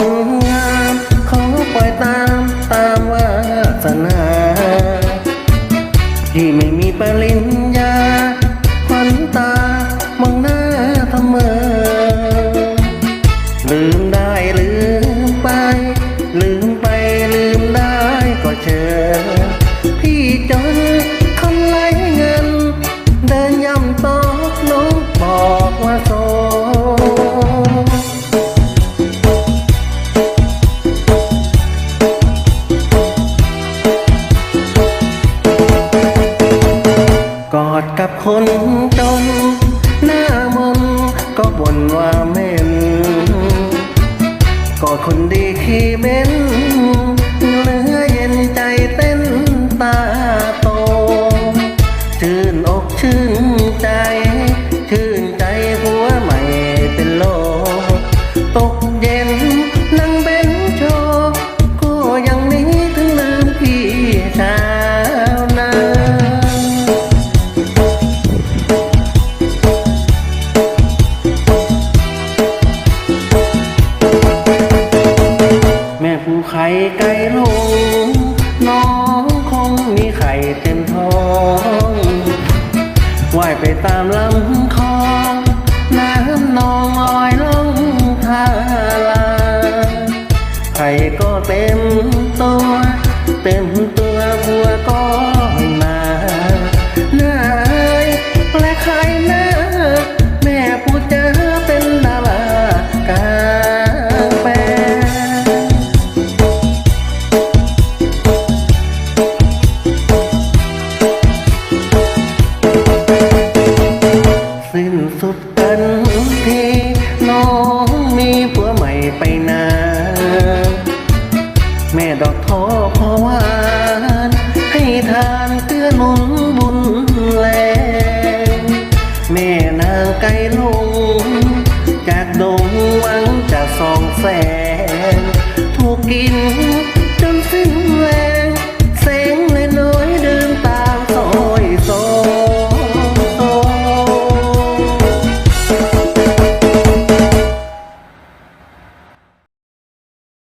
อะคนงามขอปล่อยตามตามวาสนาที่ไม่ คนจน หน้ามนก็บ่นว่าเม่นกอดคนดีขี้เบ้นเนื้อเย็นใจเต้นตาโตชื่นอ ไข่ไก่ลงน้องคงมีไข่เต็มท้องว่ายไปตามลำคลองน้ำนองลอยลงทาลาไข่ก็เต็มตัวเต็ม สิ้นสุดกันที่น้องมีผัวใหม่ไปนา แม่ดอกทอพอวานให้ทานเตือนมุนบุญแลงแม่นางไกลลง จากดงวังจะสองแสงถูกกิน